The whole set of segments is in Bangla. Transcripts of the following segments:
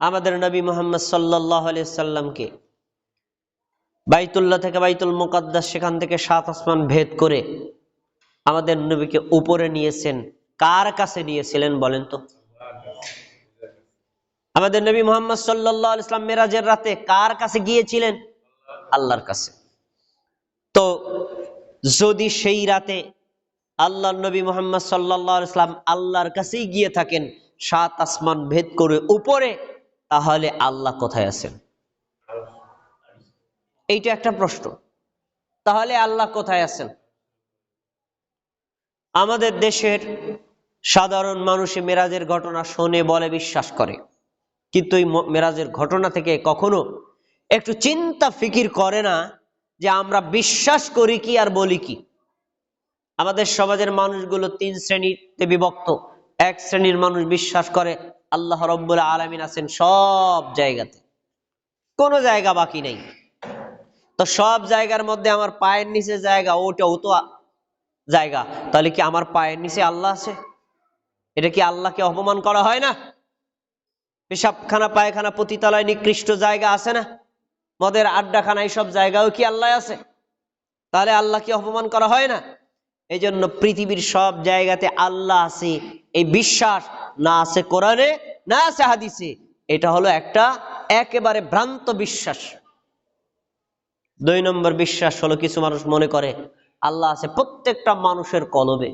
আমাদের নবী মোহাম্মদ সাল্লাহ সাল্লামকে বাইতুল্লাহ থেকে বাইতুল মুকাদ্দাস সেখান থেকে সাত আসমান ভেদ করে আমাদের নবীকে উপরে নিয়েছেন। কার কাছে নিয়েছিলেন বলেন তো? আমাদের নবী মোহাম্মদ সাল্লাহ ইসলাম মেরাজের রাতে কার কাছে গিয়েছিলেন? আল্লাহর কাছে। তো যদি সেই রাতে আল্লাহ নবী মোহাম্মদ সাল্লাহ ইসলাম আল্লাহর কাছেই গিয়ে থাকেন, সাত আসমান ভেদ করে উপরে তাহলে আল্লাহ কোথায় আছেন? এইটা একটা প্রশ্ন। তাহলে আল্লাহ কোথায় আছেন? আমাদের দেশের সাধারণ মানুষে মেরাজের ঘটনা শোনে বলে বিশ্বাস করে। কিন্তু এই মেরাজের ঘটনা থেকে কখনো একটু চিন্তা ফিকির করে না যে আমরা বিশ্বাস করি কি আর বলি কি। আমাদের সমাজের মানুষগুলো তিন শ্রেণীতে বিভক্ত। এক শ্রেণির মানুষ বিশ্বাস করে আল্লাহ রব্বুল আলমিন আছেন সব জায়গাতে। কোনো জায়গা বাকি নেই। তো সব জায়গার মধ্যে আমার পায়ের নিচে জায়গা ওটাও তো জায়গা। তাহলে কি আমার পায়ের নিচে আল্লাহ আছে? এটা কি আল্লাহকে অপমান করা হয় না? পেশাবখানা, পায়খানা, পতিতালয়, নিকৃষ্ট জায়গা আছে না? মদের আড্ডাখানা, এইসব জায়গাও কি আল্লাহ আছে? তাহলে আল্লাহকে অপমান করা হয় না? এই জন্য পৃথিবীর সব জায়গাতে আল্লাহ আছে। এই বিশ্বাস না আছে কোরআনে, না আছে হাদিসে। এটা হলো একটা একেবারে ভ্রান্ত বিশ্বাস। দুই নম্বর বিশ্বাস হলো কিছু মানুষ মনে করে, আল্লাহ আছে প্রত্যেকটা মানুষের কলবে।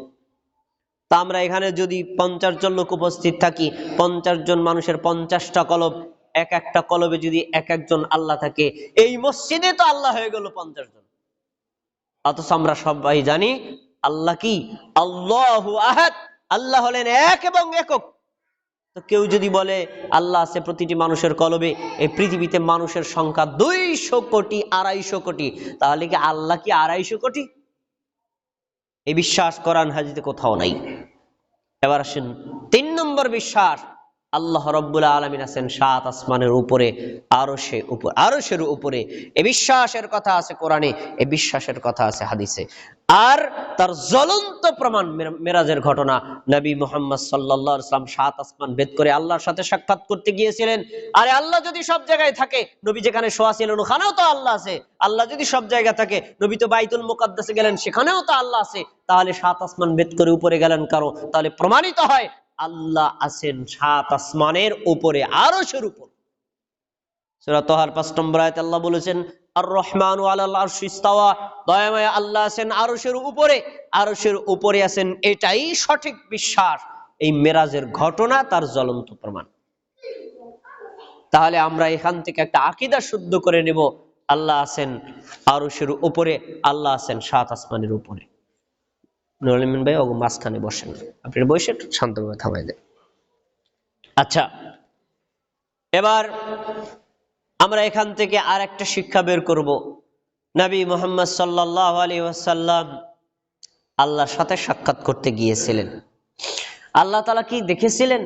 তা আমরা এখানে যদি পঞ্চাশ জন লোক উপস্থিত থাকি, পঞ্চাশ জন মানুষের পঞ্চাশটা কলব, এক একটা কলবে যদি এক একজন আল্লাহ থাকে, এই মসজিদে তো আল্লাহ হয়ে গেল পঞ্চাশ জন। অথচ আমরা সবাই জানি, আল্লাহ কি? আল্লাহ আহাদ। আল্লাহ হলেন এক এবং একক। তো কেউ যদি বলে, আল্লাহ আছে প্রতিটি মানুষের কলবে, এই পৃথিবীতে মানুষের সংখ্যা দুইশো কোটি, আড়াইশো কোটি, তাহলে কি আল্লাহ কি আড়াইশো কোটি? এই বিশ্বাস করান হাজিতে কোথাও নাই। এবার আসেন তিন নম্বর বিশ্বাস। আল্লাহ রব্বুল আলমিন আছেন সাত আসমানের উপরে আরও সে উপর আরও সের উপরে। এ বিশ্বাসের কথা আছে কোরআনে, এ বিশ্বাসের কথা আছে হাদিসে। আর তার জ্বলন্ত প্রমাণ মেরাজের ঘটনা, নবী মোহাম্মদ সাল্লাহ ইসলাম সাত আসমান ভেদ করে আল্লাহর সাথে সাক্ষাৎ করতে গিয়েছিলেন। আরে আল্লাহ যদি সব জায়গায় থাকে, নবী যেখানে শোয়া ছিলেন, ওখানেও তো আল্লাহ আছে। আল্লাহ যদি সব জায়গায় থাকে, নবী তো বাইতুল মুকাদ্দাসে গেলেন, সেখানেও তো আল্লাহ আছে। তাহলে সাত আসমান ভেদ করে উপরে গেলেন কারও? তাহলে প্রমাণিত হয় আল্লাহ আছেন সাত আসমানের উপরে, আরও সের উপর পাঁচ নম্বর আয়াতে আল্লাহ বলেছেন আর রহমান আল্লাহ আছেন উপরে উপরে আছেন এটাই সঠিক বিশ্বাস। এই মেরাজের ঘটনা তার জ্বলন্ত প্রমাণ। তাহলে আমরা এখান থেকে একটা আকিদা শুদ্ধ করে নেব। আল্লাহ আছেন আরশের উপরে, আল্লাহ আছেন সাত আসমানের উপরে। নুরুল ভাই ওগো মাঝখানে বসেন আপনি বসে একটু শান্তভাবে থামাই দেন। আচ্ছা এবার আমরা এখান থেকে আর একটা শিক্ষা বের করব। নবী মোহাম্মদ সাল্লাহ আলী ওয়াসাল্লাম আল্লাহর সাথে সাক্ষাৎ করতে গিয়েছিলেন। আল্লাহ তালা কি দেখেছিলেন?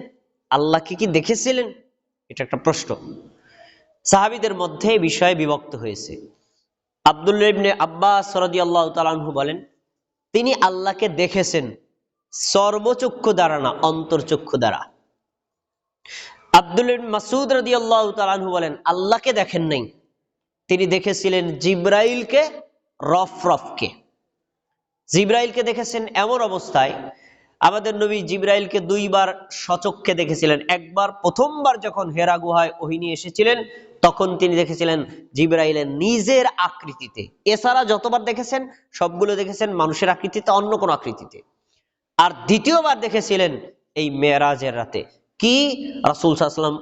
আল্লাহ কি কি দেখেছিলেন? এটা একটা প্রশ্ন। সাহাবিদের মধ্যে বিষয়ে বিভক্ত হয়েছে। আব্দুল্লাহ ইবনে আব্বাস রাদিয়াল্লাহু তাআলাহু বলেন তিনি আল্লাহকে দেখেছেন। সর্বচক্ষু দ্বারা না, অন্তর্চক্ষু দ্বারা। আব্দুল মাসুদ রাজি আল্লাহ তালু বলেন, আল্লাহকে দেখেন নাই। তিনি দেখেছিলেন জিব্রাইলকে রফ রফকে জিব্রাইলকে দেখেছেন এমন অবস্থায় আমাদের নবী জিব্রাইলকে দুইবার সচক্ষে দেখেছিলেন। একবার, প্রথমবার যখন হেরা গুহায় ওহিনী এসেছিলেন, তখন তিনি দেখেছিলেন জিব্রাইলের নিজের আকৃতিতে। এছাড়া যতবার দেখেছেন, সবগুলো দেখেছেন মানুষের আকৃতিতে, অন্য কোনো আকৃতিতে। আর দ্বিতীয়বার দেখেছিলেন এই মেয়েরাজের রাতে। কি? রাসুল সাল্লাম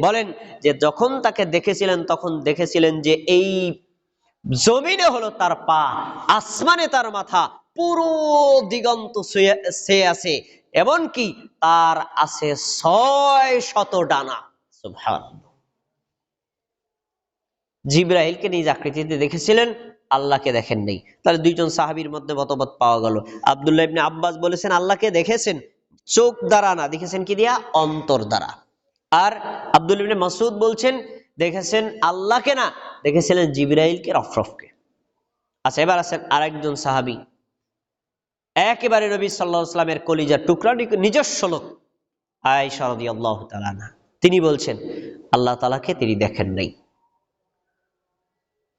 বলেন যে, যখন তাকে দেখেছিলেন, তখন দেখেছিলেন যে, এই জমিনে হলো তার পা, আসমানে তার মাথা পুরো দিগন্ত সে আছে। এমনকি তার আছে ছয় শত ডানা। জিব্রাইলকে নিজ আকৃতিতে দেখেছিলেন, আল্লাহকে দেখেন নেই তাহলে দুইজন সাহাবীর মধ্যে মতমত পাওয়া গেল। আব্দুল্লাহ ইবনে আব্বাস বলেছেন, আল্লাহকে দেখেছেন, চোখ দ্বারা না, দেখেছেন কি দিয়া? অন্তর দ্বারা। আর আব্দুল ইবনে মাসুদ বলছেন, দেখেছেন আল্লাহকে না, দেখেছিলেন জিব্রাইলকে রফরফকে আচ্ছা এবার আছেন আরেকজন সাহাবী। একেবারে নবী সাল্লাহ ইসলামের কলিজার টুকরা নিজস্ব লোক। আয়সা রাদিয়াল্লাহু তাআলা আনহা। তিনি বলছেন, আল্লাহ তালাকে তিনি দেখেন নাই।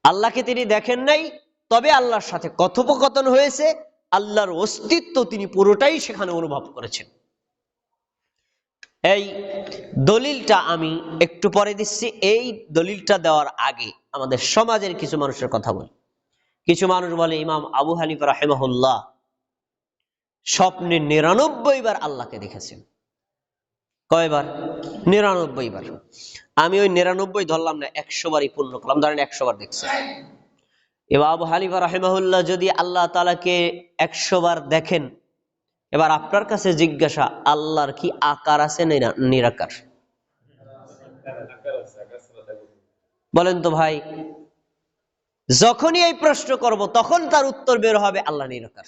আল্লাহকে তিনি দেখেন নাই, তবে আল্লাহর সাথে কথোপকথন হয়েছে, আল্লাহর অস্তিত্ব তিনি পুরোটাই সেখানে অনুভব করেছেন। এই দলিলটা আমি একটু পরে দিচ্ছি। এই দলিলটা দেওয়ার আগে আমাদের সমাজের কিছু মানুষের কথা বলি। কিছু মানুষ বলে, ইমাম আবু হানিফ রাহেমাহুল্লাহ স্বপ্নে নিরানব্বই বার আল্লাহকে দেখেছেন। কয়বার? নিরানব্বই বার। আমি ওই নিরানব্বই ধরলাম না, একশো বারই পূর্ণ করলাম। ধরেন একশো বার দেখছি। এবার আবু হানিফা রাহেমাহুল্লাহ যদি আল্লাহ তালাকে একশো বার দেখেন, এবার আপনার কাছে জিজ্ঞাসা, আল্লাহর কি আকার আছে নিরা- নিরাকার? বলেন তো ভাই, যখনই এই প্রশ্ন করব, তখন তার উত্তর বের হবে আল্লাহ নিরাকার।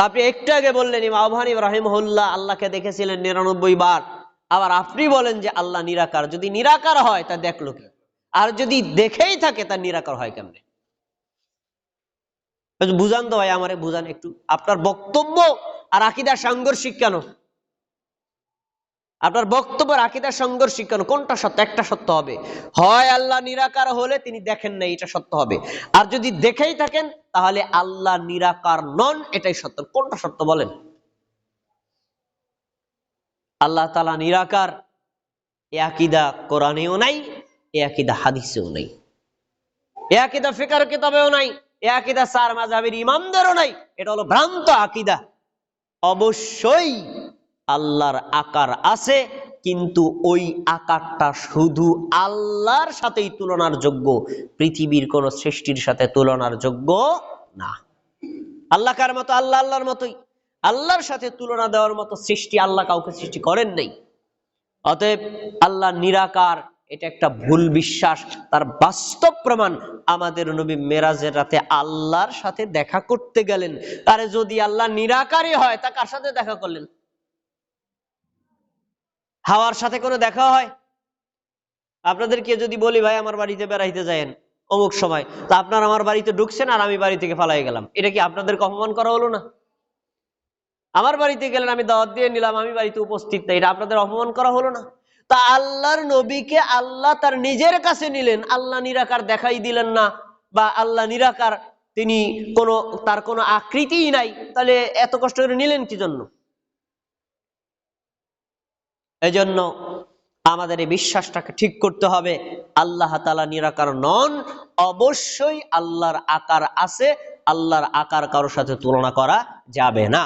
আপনি একটু আগে বললেন, ইমাম আবু হানিফ রাহিমহুল্লাহ আল্লাহকে দেখেছিলেন নিরানব্বই বার। আবার আপনি বলেন যে আল্লাহ নিরাকার। যদি নিরাকার হয়, তা দেখল কি? আর যদি দেখেই থাকে, তা নিরাকার হয় কেমনে? বুঝান তো ভাই, আমারে বুঝান একটু। আপনার বক্তব্য আর আকিদার সাংঘর্ষিক কেন? আপনার বক্তব্য আর আকিদার সাংঘর্ষিক কেন? কোনটা সত্য? একটা সত্য হবে। হয় আল্লাহ নিরাকার হলে তিনি দেখেন না এটা সত্য হবে। আর যদি দেখেই থাকেন তাহলে আল্লাহ নিরাকার নন, এটাই সত্য। কোনটা সত্য বলেন? আল্লাহ তালা নিরাকার, এ আকিদা কোরআনেও নাই, এ আকিদা হাদিসেও নাই। এ আকিদা ফিকার কিতাবেও নাই, এ আকিদা সার মাঝাবের ইমামদেরও নাই, এটা হলো ভ্রান্ত আকিদা। অবশ্যই আল্লাহর আকার আছে কিন্তু ওই আকারটা শুধু আল্লাহর সাথেই তুলনার যোগ্য। পৃথিবীর কোন সৃষ্টির সাথে তুলনার যোগ্য না। আল্লাহ কার মতো? আল্লাহ আল্লাহর মতোই। আল্লাহর সাথে তুলনা দেওয়ার মতো সৃষ্টি আল্লাহ কাউকে সৃষ্টি করেন নাই। অতএব আল্লাহ নিরাকার, এটা একটা ভুল বিশ্বাস, তার বাস্তব প্রমাণ আমাদের নবী মেরাজের রাতে আল্লাহর সাথে দেখা করতে গেলেন। তারে যদি আল্লাহ নিরাকারই হয়, তা কার সাথে দেখা করলেন? হাওয়ার সাথে কোনো দেখা হয়? আপনাদেরকে যদি বলি, ভাই, আমার বাড়িতে বেড়াইতে যায়েন অমুক সময়। তা আপনার আমার বাড়িতে ঢুকছেন আর আমি বাড়ি থেকে ফালাই গেলাম। এটা কি আপনাদেরকে অপমান করা হলো না? আমার বাড়িতে গেলেন, আমি দাওয়াত দিয়ে নিলাম, আমি বাড়িতে উপস্থিত নাই। এটা আপনাদের অপমান করা হলো না? তা আল্লাহর নবীকে আল্লাহ তার নিজের কাছে নিলেন। আল্লাহ নিরাকার দেখাই দিলেন না বা আল্লাহ নিরাকার তিনি কোনো, তার কোনো আকৃতিই নাই। তাহলে এত কষ্ট করে নিলেন কি জন্য? এজন্য আমাদের এই বিশ্বাসটাকে ঠিক করতে হবে। আল্লাহ তালা নিরাকার নন, অবশ্যই আল্লাহর আকার আছে, আল্লাহর আকার কারোর সাথে তুলনা করা যাবে না।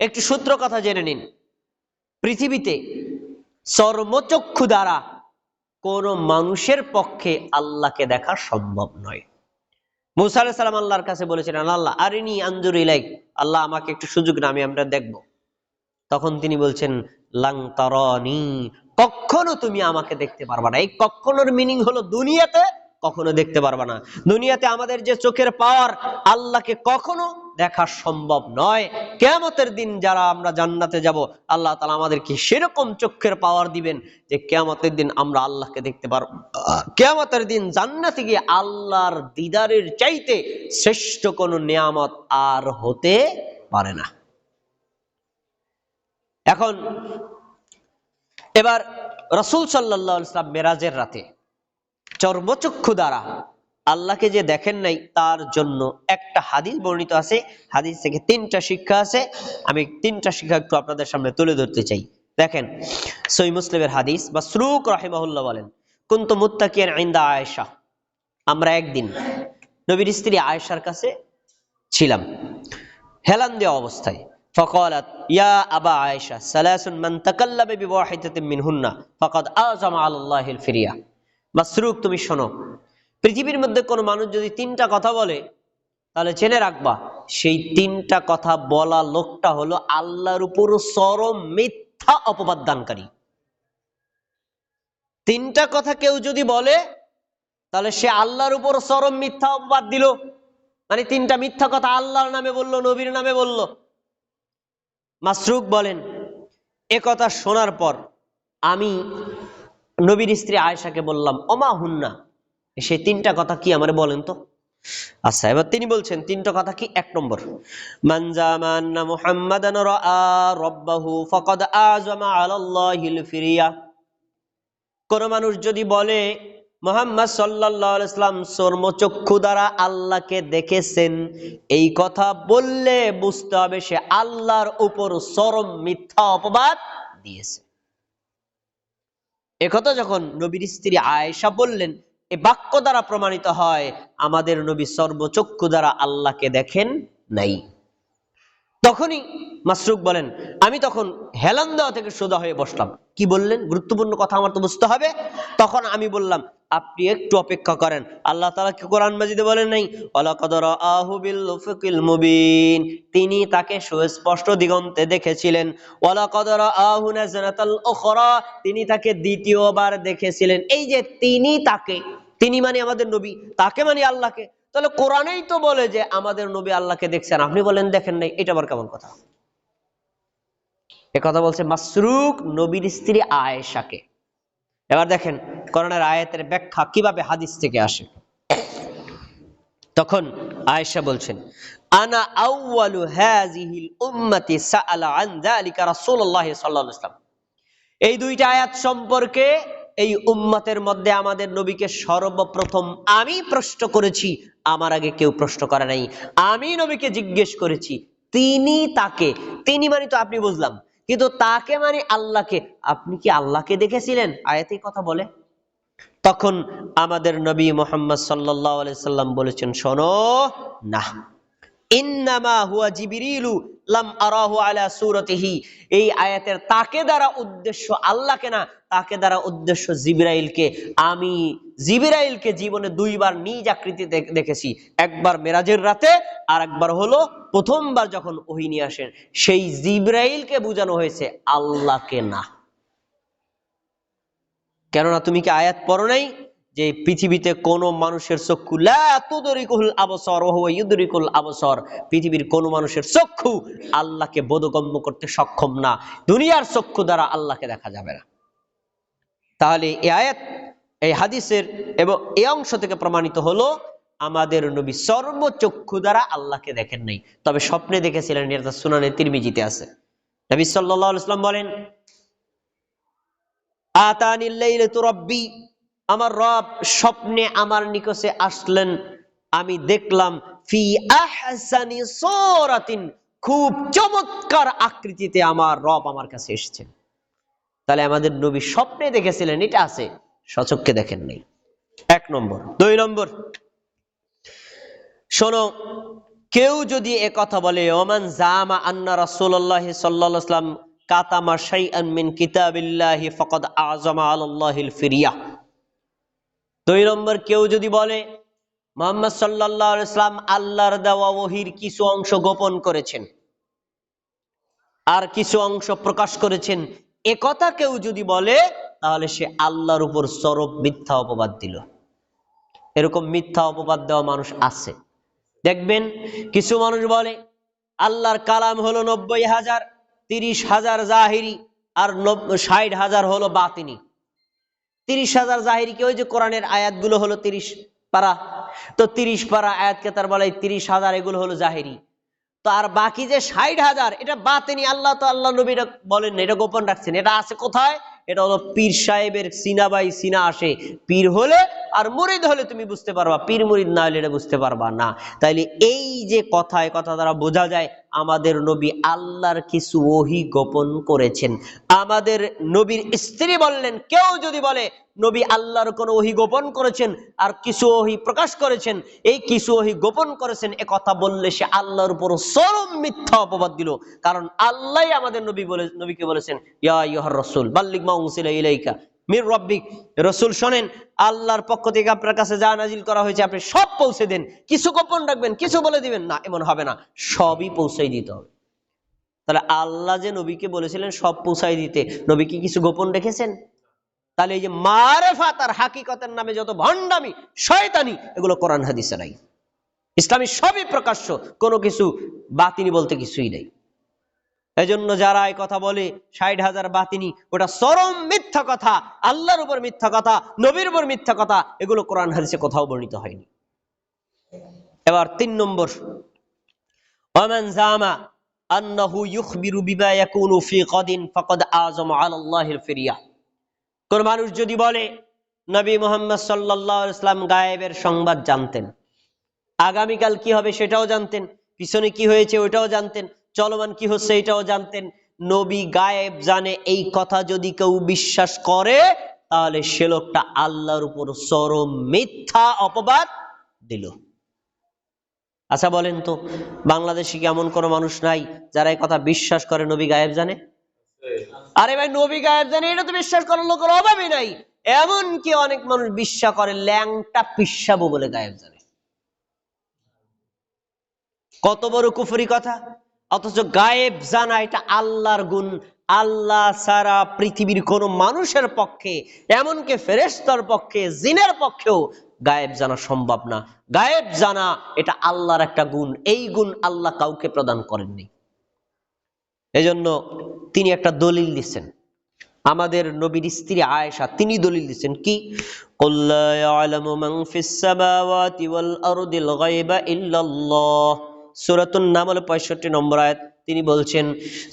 একটি সূত্র কথা জেনে নিন। পৃথিবীতে চর্মচক্ষু দ্বারা কোন মানুষের পক্ষে আল্লাহকে দেখা সম্ভব নয়। মুসা সালাম আল্লাহর কাছে বলেছিলেন, আল্লাহ, আরিনি আঞ্জুর ইলাইক। আল্লাহ আমাকে একটু সুযোগ না, আমি আমরা দেখব। তখন তিনি বলছেন, লাং তারানি, কখনো তুমি আমাকে দেখতে পারবা না। এই কখনোর মিনিং হলো দুনিয়াতে কখনো দেখতে পারবা না। দুনিয়াতে আমাদের যে চোখের পাওয়ার, আল্লাহকে কখনো দেখা সম্ভব নয়। কেয়ামতের দিন যারা আমরা জান্নাতে যাব, আল্লাহ তালা আমাদেরকে সেরকম চোখের পাওয়ার দিবেন যে কেয়ামতের দিন আমরা আল্লাহকে দেখতে পারব। কেয়ামতের দিন জান্নাতে গিয়ে আল্লাহর দিদারের চাইতে শ্রেষ্ঠ কোনো নিয়ামত আর হতে পারে না। এখন, এবার রসুল সাল্লাহ ইসলাম মেরাজের রাতে চর্মচক্ষু দ্বারা আল্লাহকে যে দেখেন নাই, তার জন্য একটা হাদিস বর্ণিত আছে। হাদিস থেকে তিনটা শিক্ষা আছে। আমি তিনটা শিক্ষা একটু আপনাদের সামনে তুলে ধরতে চাই। দেখেন সই মুসলিমের হাদিস বা শ্রুক রাহিমাহুল্লাহ বলেন, কুন্তু মুত্তাকিয়ান আইন্দা আয়েশা। আমরা একদিন নবীর স্ত্রী আয়েশার কাছে ছিলাম। হেলান দেওয়া অবস্থায়। فقالت يا أبا عائشة ثلاث من تكلم بواحدة منهن فقد أعظم على الله الفرية মাসরুক তুমি শোনো পৃথিবীর মধ্যে কোনো মানুষ যদি তিনটা কথা বলে তাহলে জেনে রাখবা সেই তিনটা কথা বলা লোকটা হলো আল্লাহর উপর চরম মিথ্যা অপবাদ দানকারী তিনটা কথা কেউ যদি বলে তাহলে সে আল্লাহর উপর চরম মিথ্যা অপবাদ দিল মানে তিনটা মিথ্যা কথা আল্লাহর নামে বলল নবীর নামে বলল মাসরুক বলেন, এ কথা শোনার পর আমি নবীর স্ত্রী আয়েশাকে বললাম অমা হুন্না সেই তিনটা কথা কি আমারে বলেন তো? আচ্ছা এবার তিনি বলছেন, তিনটা কথা কি? এক নম্বর মানজামান্না কোন মানুষ যদি বলে মোহাম্মদ সাল্লাহ ইসলাম চর্মচক্ষু দ্বারা আল্লাহকে দেখেছেন। এই কথা বললে বুঝতে হবে সে আল্লাহর উপর চরম মিথ্যা অপবাদ দিয়েছে। একথা যখন নবীর স্ত্রী আয়েশা বললেন, এ বাক্য দ্বারা প্রমাণিত হয়, আমাদের নবী সর্বচক্ষু দ্বারা আল্লাহকে দেখেন নাই। তখনই মাসরুক বলেন, আমি তখন হেলান দেওয়া থেকে সোজা হয়ে বসলাম। কি বললেন? গুরুত্বপূর্ণ কথা আমার তো বুঝতে হবে। তখন আমি বললাম আপনি একটু অপেক্ষা করেন। আল্লাহ তালা কি কোরআন মাজিদে বলেন নাই? ওয়ালাকাদ রাআহু বিল মুবিন। তিনি তাকে সুস্পষ্ট দিগন্তে দেখেছিলেন। ওয়ালাকাদ রাআহু নাজরাতাল উখরা। তিনি তাকে দ্বিতীয়বার দেখেছিলেন। এই যে তিনি তাকে, তিনি মানে আমাদের নবী, তাকে মানে আল্লাহকে। তাহলে কোরআনেই তো বলে যে আমাদের নবী আল্লাহকে দেখছেন। আপনি বলেন, দেখেন নাই, এটা আবার কেমন কথা? এ কথা বলছে মাসরুক নবীর স্ত্রী আয়েশাকে। এবার দেখেন করোনার আয়াতের ব্যাখ্যা কীভাবে হাদিস থেকে আসে। তখন আয়েশা বলছেন, আনা আউয়ালু হাযিহিল উম্মতি সাআলা আন যালিকা রাসূলুল্লাহ সাল্লাল্লাহু আলাইহি ওয়াসাল্লাম। এই দুইটা আয়াত সম্পর্কে এই উম্মতের মধ্যে আমাদের নবীকে সর্বপ্রথম আমি প্রশ্ন করেছি, আমার আগে কেউ প্রশ্ন করে নাই। আমি নবীকে জিজ্ঞেস করেছি, তিনি তাকে, তিনি মানে তো আপনি বুঝলাম কিন্তু তাকে মানে আল্লাহকে। আপনি কি আল্লাহকে দেখেছিলেন? আয়াতেই কথা বলে। তখন আমাদের নবী মোহাম্মদ সাল্লাহ সাল্লাম বলেছেন, শোনো, না। ইন্নামা হুয়া জিবিরিলু লাম আরাহু আলা সূরাতিহি। এই আয়াতের তাকে দ্বারা উদ্দেশ্য আল্লাহকে না, তাকে দ্বারা উদ্দেশ্য জিবরাইলকে। আমি জিবরাইলকে জীবনে দুইবার নিজ আকৃতি দেখেছি। একবার মেরাজের রাতে আর একবার হলো প্রথমবার যখন ওহি নিয়ে আসেন। সেই জিবরাইলকে বোঝানো হয়েছে আল্লাহকে না। কেননা তুমি কি আয়াত পড়ো নাই? যে পৃথিবীতে কোনো মানুষের চক্ষু, লা তুদরিকুল আবসর ইউদরিকুল আবসর। পৃথিবীর কোনো মানুষের চক্ষু আল্লাহকে বোধগম্য করতে সক্ষম না। দুনিয়ার চক্ষু দ্বারা আল্লাহকে দেখা যাবে না। তাহলে এই আয়াত, এই হাদিসের এবং এই অংশ থেকে প্রমাণিত হলো, আমাদের নবী সর্বচক্ষু দ্বারা আল্লাহকে দেখেন নাই। তবে স্বপ্নে দেখেছিলেন, এটা সুনানে তিরমিজিতে আছে। নবী সাল্লাল্লাহু আলাইহি ওয়াসাল্লাম বলেন আতানিল্লাইলে তো রব্বি আমার রব স্বপ্নে আমার নিকটে আসলেন। আমি দেখলাম, ফি আহসানি সূরাতিন, খুব চমৎকার আকৃতিতে আমার রব আমার কাছে এসেছেন। তাহলে আমাদের নবী স্বপ্নে দেখেছিলেন, এটা আছে সচক্ষে দেখেন নাই। এক নম্বর। দুই নম্বর। শোনো, কেউ যদি এ কথা বলে, ওমান জামা আন্না রাসূলুল্লাহ সাল্লাল্লাহু আলাইহি ওয়াসাল্লাম কাতামা শাইআন মিন কিতাবিল্লাহি ফাকাদ আযমা আলাল্লাহিল ফিরিয়া। দুই নম্বর কেউ যদি বলে, মোহাম্মদ সাল্লাল্লাহু ইসলাম আল্লাহর দেওয়া ওহির কিছু অংশ গোপন করেছেন আর কিছু অংশ প্রকাশ করেছেন। এ কথা কেউ যদি বলে, তাহলে সে আল্লাহর উপর সরব মিথ্যা অপবাদ দিল। এরকম মিথ্যা অপবাদ দেওয়া মানুষ আছে। দেখবেন কিছু মানুষ বলে, আল্লাহর কালাম হলো নব্বই হাজার, তিরিশ হাজার জাহিরি আর ষাট হাজার হলো বাতিনি। তিরিশ হাজার জাহিরি কি ওই যে কোরআনের আয়াতগুলো হলো তিরিশ পারা। তো তিরিশ পারা আয়াতকে তার বলে তিরিশ হাজার, এগুলো হলো জাহিরি। তো আর বাকি যে ষাট হাজার, এটা বাতিনি, আল্লাহ তো আল্লাহ নবী বলেন এটা গোপন রাখছেন। এটা আছে কোথায়? এটা হলো পীর সাহেবের সিনা বাই সিনা আসে। পীর হলে আর মুরিদ হলে তুমি বুঝতে পারবা, পীর মুরিদ না হলে এটা বুঝতে পারবা না। তাইলে এই যে কথা কথা দ্বারা বোঝা যায় আমাদের নবী আল্লাহর কিছু ওহি গোপন করেছেন। আমাদের নবীর স্ত্রী বললেন, কেউ যদি বলে, নবী আল্লাহর কোন ওহি গোপন করেছেন আর কিছু ওহি প্রকাশ করেছেন, এই কিছু ওহি গোপন করেছেন, এ কথা বললে সে আল্লাহর উপর চরম মিথ্যা অপবাদ দিল। কারণ আল্লাহ আমাদের নবী বলে, নবীকে বলেছেন, ইয়া ইহর রসুল বাল্লিক মাউসিলা ইলাইকা। মির রব্বিক রসুল শোনেন, আল্লাহর পক্ষ থেকে আপনার কাছে যা নাজিল করা হয়েছে আপনি সব পৌঁছে দেন। কিছু গোপন রাখবেন, কিছু বলে দিবেন না, এমন হবে না। সবই পৌঁছাই দিতে হবে। তাহলে আল্লাহ যে নবীকে বলেছিলেন সব পৌঁছাই দিতে, নবী কি কিছু গোপন রেখেছেন? তাহলে এই যে মারেফাত আর হাকিকতের নামে যত ভণ্ডামি, শয়তানি, এগুলো কোরআন হাদিসে নাই। ইসলামী সবই প্রকাশ্য, কোনো কিছু বাতিনি বলতে কিছুই নেই। এজন্য যারা এই কথা বলে, ষাট হাজার বাতিনি, ওটা চরম মিথ্যা কথা, আল্লাহর উপর মিথ্যা কথা, নবীর উপর মিথ্যা কথা, এগুলো কোরআন হাদিসে কোথাও বর্ণিত হয়নি। এবার তিন নম্বর জামা আন্নাহু ইউখবিরু ইয়াকুনু ফি গাদিন ফাকাদ আযমা ফিরিয়া। কোন মানুষ যদি বলে, নবী মোহাম্মদ সাল্লাহ ইসলাম গায়েবের সংবাদ জানতেন, আগামীকাল কি হবে সেটাও জানতেন, পিছনে কি হয়েছে ওইটাও জানতেন চলমান কি হচ্ছে এটাও জানতেন। নবী গায়েব জানে এই কথা যদি কেউ বিশ্বাস করে, তাহলে সে লোকটা আল্লাহর উপর চরম মিথ্যা অপবাদ দিল। আচ্ছা বলেন তো, বাংলাদেশে কি এমন কোনো মানুষ নাই যারা এই কথা বিশ্বাস করে নবী গায়েব জানে? আরে ভাই, নবী গায়েব জানে, এটা তো বিশ্বাস করার লোকের অভাবই নাই। এমন কি অনেক মানুষ বিশ্বাস করে ল্যাংটা পিসাবো বলে গায়েব জানে। কত বড় কুফরি কথা। অথচ গায়েব জানা এটা আল্লাহর গুণ। আল্লাহ সারা পৃথিবীর কোন মানুষের পক্ষে, এমনকি ফেরেস্তর পক্ষে, জিনের পক্ষেও গায়েব জানা সম্ভব না। গায়েব জানা এটা আল্লাহর একটা গুণ। এই গুণ আল্লাহ কাউকে প্রদান করেননি। এজন্য তিনি একটা দলিল দিচ্ছেন। আমাদের নবীর স্ত্রী আয়েশা, তিনি দলিল দিচ্ছেন কি? কল্লা আলম মান ফিস সামাওয়াতি ওয়াল আরদিল গায়বা ইল্লাল্লাহ। সুরাতুন নাম হলো পঁয়ষট্টি নম্বর আয়াত, তিনি বলছেন,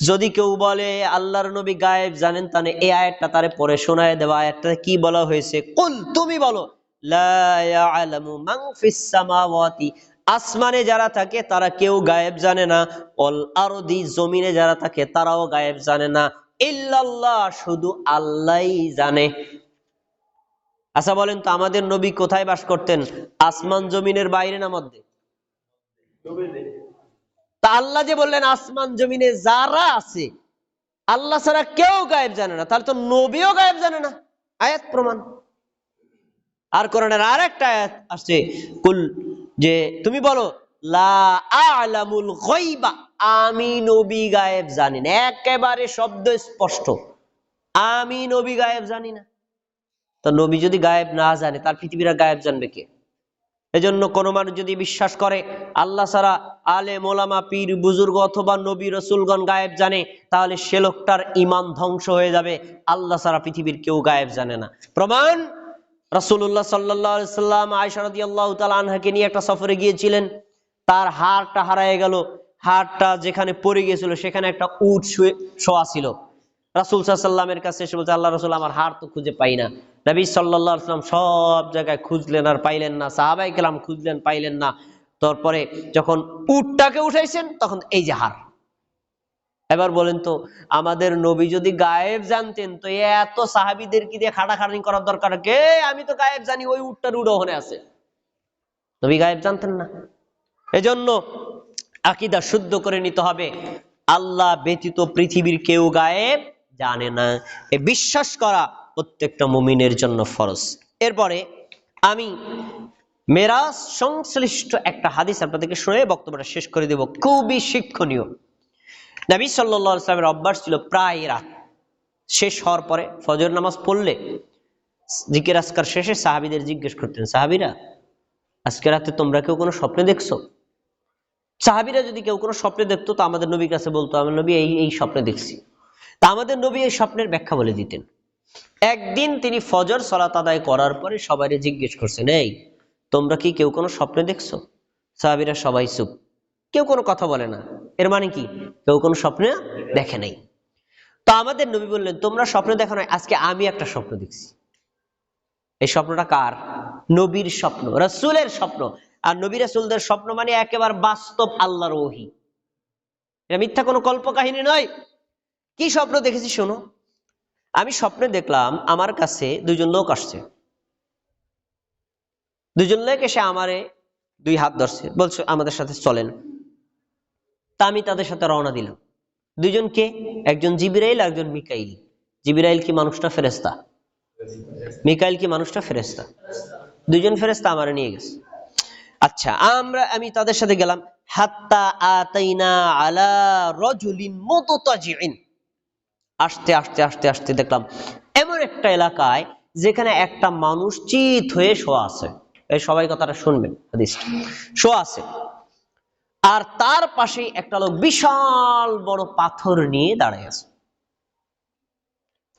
যদি কেউ বলে, আল্লাহর নবী গায়েব, জানেন তাহলে এ আয়াতটা তারে পরে শোনায় দেওয়া আয়াতটা কি বলা হয়েছে? কুল, তুমি বলো আসমানে যারা থাকে তারা কেউ গায়েব জানে না অল আরদি, জমিনে যারা থাকে তারাও গায়েব জানে না, ইল্লাল্লাহ, শুধু আল্লাহ জানে। আচ্ছা বলেন তো, আমাদের নবী কোথায় বাস করতেন? আসমান জমিনের বাইরে না মধ্যে? তা আল্লাহ যে বললেন, আসমান জমিনে যারা আছে, আল্লাহ ছাড়া কেউ গায়েব জানে না। তাহলে তো নবীও গায়েব জানে না। আয়াত প্রমাণ। আর কোরআনের আর একটা আয়াত আসছে, কুল, যে তুমি বলো আলামুল আমি নবী গায়েব জানি না। একেবারে শব্দ স্পষ্ট। আমি নবী গায়েব জানি না। তো নবী যদি গায়েব না জানে, তার পৃথিবীরা গায়েব জানবে কে? এজন্য কোনো মানুষ যদি বিশ্বাস করে, আল্লাহ ছাড়া আলে মোলামা পীর, বুজুর্গ অথবা নবী, রসুলগণ গায়েব জানে, তাহলে সে লোকটার ইমান ধ্বংস হয়ে যাবে। আল্লাহ ছাড়া পৃথিবীর কেউ গায়েব জানে না। প্রমাণ সাল্লাল্লাহু সাল্লাম আয়েশা রাদিয়াল্লাহু তাআলা আনহাকে নিয়ে একটা সফরে গিয়েছিলেন। তার হাড়টা হারায় গেল। হাড়টা যেখানে পড়ে গিয়েছিল, সেখানে একটা উট শুয়ে ছিল। রাসূল সাল্লামের কাছে এসে বলছে, আল্লাহ রাসূল, আমার হাড় তো খুঁজে পাই না। নবী সাল্লাম সব জায়গায় খুঁজলেন আর পাইলেন না সাহাবাই কেরাম খুঁজলেন, পাইলেন না। তারপরে যখন উটটাকে উঠাইছেন, তখন এই যে হাড়। এবার বলেন তো, আমাদের নবী যদি গায়েব জানতেন, তো এত সাহাবিদের কি দিয়ে খাটাখাটি করার দরকার? কে? আমি তো গায়েব জানি, ওই উটটার উড়ো ওখানে আছে। নবী গায়েব জানতেন না। এজন্য আকিদা শুদ্ধ করে নিতে হবে, আল্লাহ ব্যতীত পৃথিবীর কেউ গায়েব জানে না। এ বিশ্বাস করা প্রত্যেকটা মুমিনের জন্য ফরজ। এরপরে আমি মেরাজ সংশ্লিষ্ট একটা হাদিস আপনাদেরকে শুনে বক্তব্যটা শেষ করে দেব। খুবই শিক্ষণীয়। নবী সাল্লাহ ইসলামের অভ্যাস ছিল প্রায় রাত। শেষ হওয়ার পরে ফজর নামাজ পড়লে জিকির আসকার শেষে সাহাবিদের জিজ্ঞেস করতেন, সাহাবিরা, আজকে রাতে তোমরা কেউ কোনো স্বপ্নে দেখছ? সাহাবিরা যদি কেউ কোনো স্বপ্নে দেখতো, তো আমাদের নবীর কাছে বলতো, আমার নবী এই এই স্বপ্নে দেখছি। তা আমাদের নবী এই স্বপ্নের ব্যাখ্যা বলে দিতেন। একদিন তিনি ফজর সলাত আদায় করার পরে সবাই জিজ্ঞেস করছেন, এই, তোমরা কি কেউ কোনো স্বপ্নে দেখছ? সাহাবিরা সবাই চুপ। কেউ কোনো কথা বলে না। এর মানে কি? কেউ কোনো স্বপ্নে দেখে নাই। তো আমাদের নবী বললেন, তোমরা স্বপ্ন দেখো না আজকে আমি একটা স্বপ্ন দেখছি। এই স্বপ্নটা কার? নবীর স্বপ্ন, রসুলের স্বপ্ন। আর নবী রাসুলদের স্বপ্ন মানে একেবারে বাস্তব আল্লাহর ওহি। এটা মিথ্যা কোনো কল্প কাহিনী নয়। কি স্বপ্ন দেখেছি শোনো? আমি স্বপ্নে দেখলাম আমার কাছে দুজন লোক আসছে। দুজন লোক এসে আমারে দুই হাত ধরছে, বলছে, আমাদের সাথে চলেন। তা আমি তাদের সাথে রওনা দিলাম। দুজনকে একজন জিবিরাইল একজন মিকাইল। জিবিরাইল কি মানুষটা ফেরেস্তা মিকাইল কি মানুষটা ফেরেস্তা দুজন ফেরেস্তা আমারে নিয়ে গেছে। আচ্ছা আমরা, আমি তাদের সাথে গেলাম, হাত্তা আতাইনা আলা রজুলিন মুততাজিইন আসতে আসতে আসতে আসতে দেখলাম এমন একটা এলাকায় যেখানে একটা মানুষ চিত হয়ে শোয়া আছে। এই সবাই কথাটা শুনবেন হাদিসটা শোয়া আছে। আর তার পাশে একটা লোক বিশাল বড় পাথর নিয়ে দাঁড়িয়ে আছে।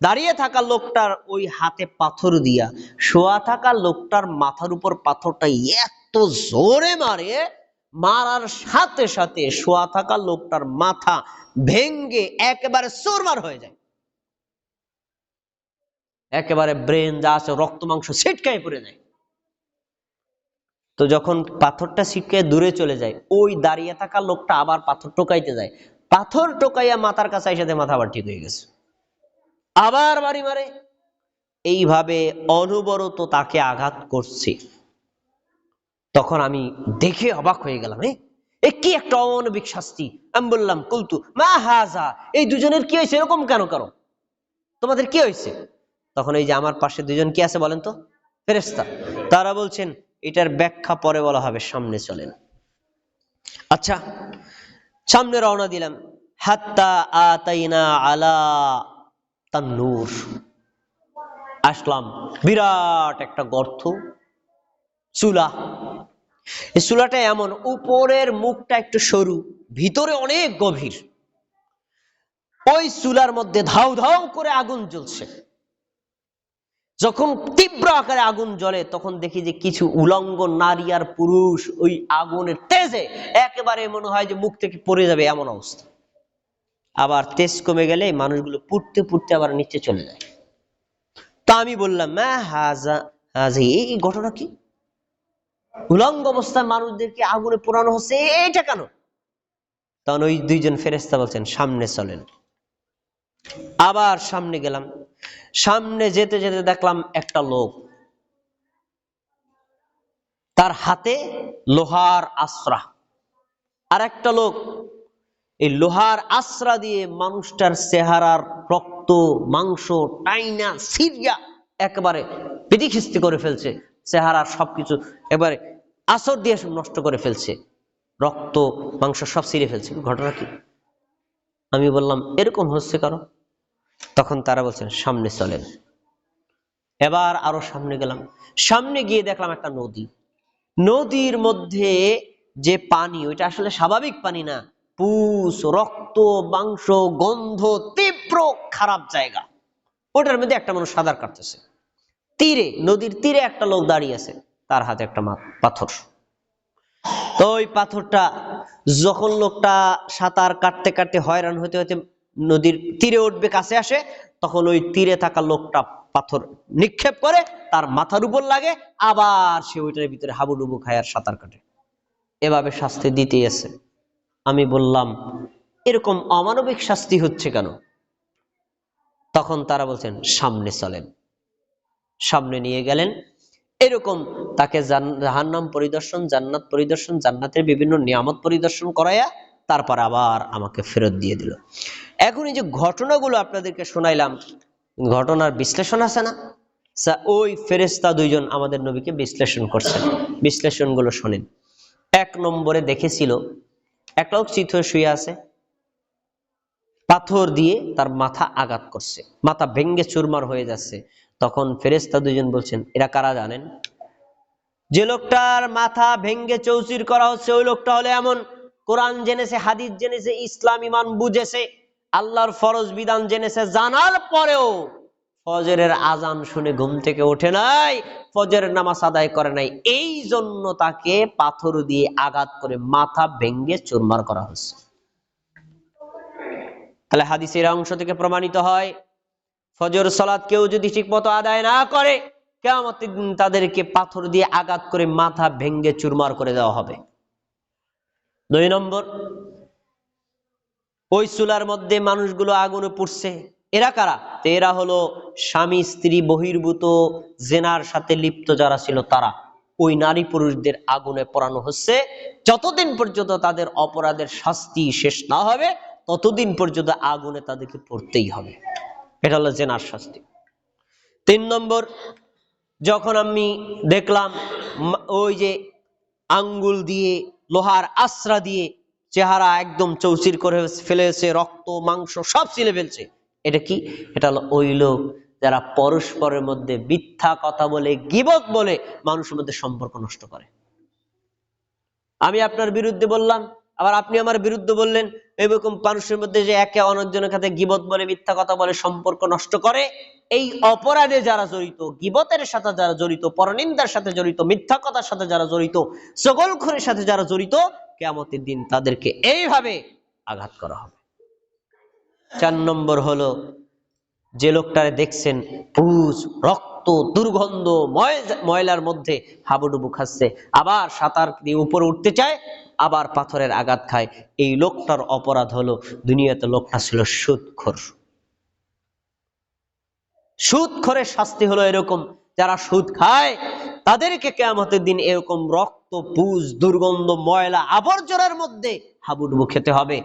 দাঁড়িয়ে থাকা লোকটার ওই হাতে পাথর দিয়া, শোয়া থাকা লোকটার মাথার উপর পাথরটা এত জোরে মারে মারার সাথে সাথে শোয়া থাকা লোকটার মাথা ভেঙ্গে একেবারে চোরমার হয়ে যায়। একেবারে ব্রেন যা আছে, রক্ত, মাংস ছিটকায় পড়ে যায়। তো যখন পাথরটা ছিটকে দূরে চলে যায়, ওই দাঁড়িয়ে থাকা লোকটা আবার পাথর টোকাইতে যায়। পাথর টোকাইয়া মাথার কাছে এসে মাথা আবার ঠিক হয়ে গেছে। আবার বাড়ি মারে। এইভাবে অনবরত তাকে আঘাত করছে। তখন আমি দেখে অবাক হয়ে গেলাম, এ কি একটা অমানবিক শাস্তি? আমি বললাম, কুলতু, মা হাজা, এই দুজনের কি হয়েছে? এরকম কেন করো? তোমাদের কি হয়েছে? তখন এই যে আমার পাশে দুজন কি আছে বলেন তো? ফেরেস্তা তারা বলছেন, এটার ব্যাখ্যা পরে বলা হবে, সামনে চলেন। আচ্ছা সামনে রওনা দিলাম। হাত্তা আতাইনা আলা তান্নুর। আসলাম, বিরাট একটা গর্ত। চুলা। এই চুলাটা এমন, উপরের মুখটা একটু সরু, ভিতরে অনেক গভীর। ওই চুলার মধ্যে ধাউ ধাউ করে আগুন জ্বলছে। যখন তীব্র আকারে আগুন জ্বলে, তখন দেখি যে কিছু উলঙ্গ নারী আর পুরুষ ওই আগুনের তেজে একেবারে মনে হয় যে মুখ থেকে পড়ে যাবে এমন অবস্থা। আবার তেজ কমে গেলে মানুষগুলো পুড়তে পুড়তে আবার নিচে চলে যায়। তা আমি বললাম, মা, হাজা, হাজি, এই ঘটনা কি? উলঙ্গ অবস্থায় মানুষদেরকে আগুনে পোড়ানো হচ্ছে, এইটা কেন? তখন ওই দুইজন ফেরেস্তা বলছেন, সামনে চলেন। আবার সামনে গেলাম। সামনে যেতে যেতে দেখলাম একটা লোক। তার হাতে লোহার আশ্রা। আর একটা লোক, এই লোহার আশ্রা দিয়ে মানুষটার চেহারার রক্ত, মাংস, টাইনা, সিরিয়া একেবারে পিটিখিস্তি করে ফেলছে। চেহারার সবকিছু এবারে আসর দিয়ে নষ্ট করে ফেলছে। রক্ত, মাংস সব ছিঁড়ে ফেলছে। ঘটনা কি? আমি বললাম, এরকম হচ্ছে কারও তখন তারা বলছেন সামনে চলেন। এবার আরও সামনে গেলাম। সামনে গিয়ে দেখলাম একটা নদী। নদীর মধ্যে যে পানি, ওইটা আসলে স্বাভাবিক পানি না। পুষ, রক্ত, মাংস, গন্ধ, তীব্র খারাপ জায়গা। ওটার মধ্যে একটা মানুষ সাঁতার কাটতেছে। তীরে, নদীর তীরে একটা লোক দাঁড়িয়ে আছে, তার হাতে একটা পাথর। তো ওই পাথরটা যখন লোকটা সাঁতার কাটতে কাটতে হয়রান হতে হতে নদীর তীরে উঠবে, কাছে আসে, তখন ওই তীরে থাকা লোকটা পাথর নিক্ষেপ করে, তার মাথার উপর লাগে, আবার সে ওইটার ভিতরে হাবুডুবু খায় আর সাঁতার কাটে। এভাবে শাস্তি দিতেই আছে আমি বললাম, এরকম অমানবিক শাস্তি হচ্ছে কেন? তখন তারা বলছেন, সামনে চলেন। সামনে নিয়ে গেলেন। এরকম তাকে জাহান্নাম পরিদর্শন, জান্নাত পরিদর্শন, জান্নাতের বিভিন্ন নিয়ামত পরিদর্শন করাইয়া তারপর আবার আমাকে ফেরত দিয়ে দিল। এখন এই যে ঘটনাগুলো আপনাদেরকে শোনাইলাম, ঘটনার বিশ্লেষণ আছে না? ওই ফেরেস্তা দুইজন আমাদের নবীকে বিশ্লেষণ করছেন। বিশ্লেষণগুলো শোনেন। এক নম্বরে দেখেছিল এক লোক চিত শুয়ে আছে। পাথর দিয়ে তার মাথা আঘাত করছে। মাথা ভেঙ্গে চুরমার হয়ে যাচ্ছে। তখন ফেরেস্তা দুজন বলছেন, এরা কারা জানেন? যে লোকটার মাথা ভেঙ্গে চৌচির করা হচ্ছে, ওই লোকটা হলে এমন। কোরআন জেনেছে, হাদিস জেনেছে, ইসলাম ইমান বুঝেছে, আল্লাহর ফরজ বিধান জেনেছে, জানার পরেও ফজরের আজান শুনে ঘুম থেকে ওঠে নাই, ফজরের নামাজ আদায় করে নাই। এই জন্য তাকে পাথর দিয়ে আঘাত করে মাথা ভেঙ্গে চুরমার করা হচ্ছে। তাহলে হাদিসের অংশ থেকে প্রমাণিত হয় ফজর সালাত কেউ যদি ঠিকমতো আদায় না করে দিন তাদেরকে পাথর দিয়ে আঘাত করে মাথা ভেঙ্গে চুরমার করে দেওয়া হবে। দুই নম্বর, ওই চুলার মধ্যে মানুষগুলো আগুনে পুড়ছে। এরা কারা? এরা হলো স্বামী, স্ত্রী, বহির্ভূত, জেনার সাথে লিপ্ত যারা ছিল তারা। ওই নারী পুরুষদের আগুনে পোড়ানো হচ্ছে। যতদিন পর্যন্ত তাদের অপরাধের শাস্তি শেষ না হবে, ততদিন পর্যন্ত আগুনে তাদেরকে পড়তেই হবে। এটা হলো জেনার শাস্তি। তিন নম্বর, যখন আমি দেখলাম ওই যে আঙ্গুল দিয়ে, লোহার আশ্রা দিয়ে চেহারা একদম চৌচির করে ফেলেছে, রক্ত, মাংস সব ছিলে ফেলছে। এটা কি? এটা হলো ওই লোক যারা পরস্পরের মধ্যে মিথ্যা কথা বলে, গিবত বলে মানুষের মধ্যে সম্পর্ক নষ্ট করে। আমি আপনার বিরুদ্ধে বললাম আবার আপনি আমার বিরুদ্ধে বললেন, এরকম মানুষের মধ্যে যে একে অন্যজনের সাথে গিবত বলে, মিথ্যা কথা বলে সম্পর্ক নষ্ট করে, এই অপরাধে যারা জড়িত, গিবতের সাথে যারা জড়িত, পরনিন্দার সাথে জড়িত, মিথ্যা কথার সাথে যারা জড়িত সকলখরের সাথে যারা জড়িত কেমতের দিন তাদেরকে এইভাবে আঘাত করা হবে। চার নম্বর হলো, যে লোকটারে দেখছেন পুজ রক্ত, দুর্গন্ধ, ময়- ময়লার মধ্যে হাবুডুবু খাচ্ছে, আবার সাঁতার দিয়ে উপরে উঠতে চায় আবার পাথরের আঘাত খায়। এই লোকটার অপরাধ হলো, দুনিয়াতে লোকটা ছিল সুদখোর সুদখোরের শাস্তি হলো এরকম, যারা সুদ খায়, তাদেরকে কেয়ামতের দিন এরকম রক্ত, পুজ, দুর্গন্ধ, ময়লা, আবর্জনার মধ্যে হাবুডুবু খেতে হবে।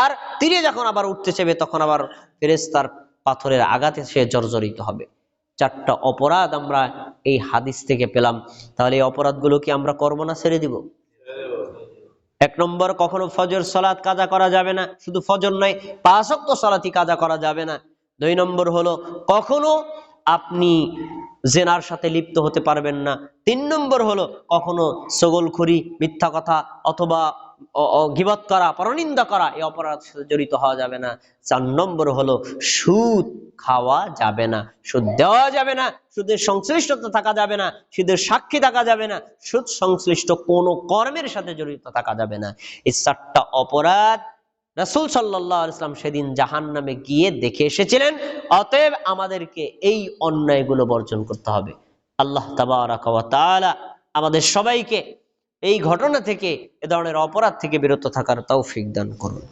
আর তীরে যখন আবার উঠতে চাইবে তখন আবার ফেরেস্তার পাথরের আঘাতে সে জর্জরিত হবে। চারটা অপরাধ আমরা এই হাদিস থেকে পেলাম। তাহলে এই অপরাধগুলো কি আমরা করব না ছেড়ে দিব? এক নম্বর, কখনো ফজর সলাৎ কাজা করা যাবে না। শুধু ফজর নয় পাঁচক্ত সলাতি কাজা করা যাবে না। দুই নম্বর হলো, কখনো আপনি জেনার সাথে লিপ্ত হতে পারবেন না। তিন নম্বর হলো, কখনো সগলখুরি, মিথ্যা কথা অথবা গীবত করা, পরনিন্দা করা এই অপরাধ জড়িত হওয়া যাবে না। চার নম্বর হলো, সুদ খাওয়া যাবে না। সুদ দেওয়া যাবে না, সুদের সংশ্লিষ্টতা থাকা যাবে না, সুদের সাক্ষী থাকা যাবে না, সুদ সংশ্লিষ্ট কোনো কর্মের সাথে জড়িত থাকা যাবে না। এই চারটা অপরাধ রাসূল সাল্লাহ ইসলাম সেদিন জাহান নামে গিয়ে দেখে এসেছিলেন, অতএব আমাদেরকে এই অন্যায়গুলো বর্জন করতে হবে। আল্লাহ তাআলা আমাদের সবাইকে এই ঘটনা থেকে এ ধরনের অপরাধ থেকে বিরত থাকার তৌফিক দান করুন।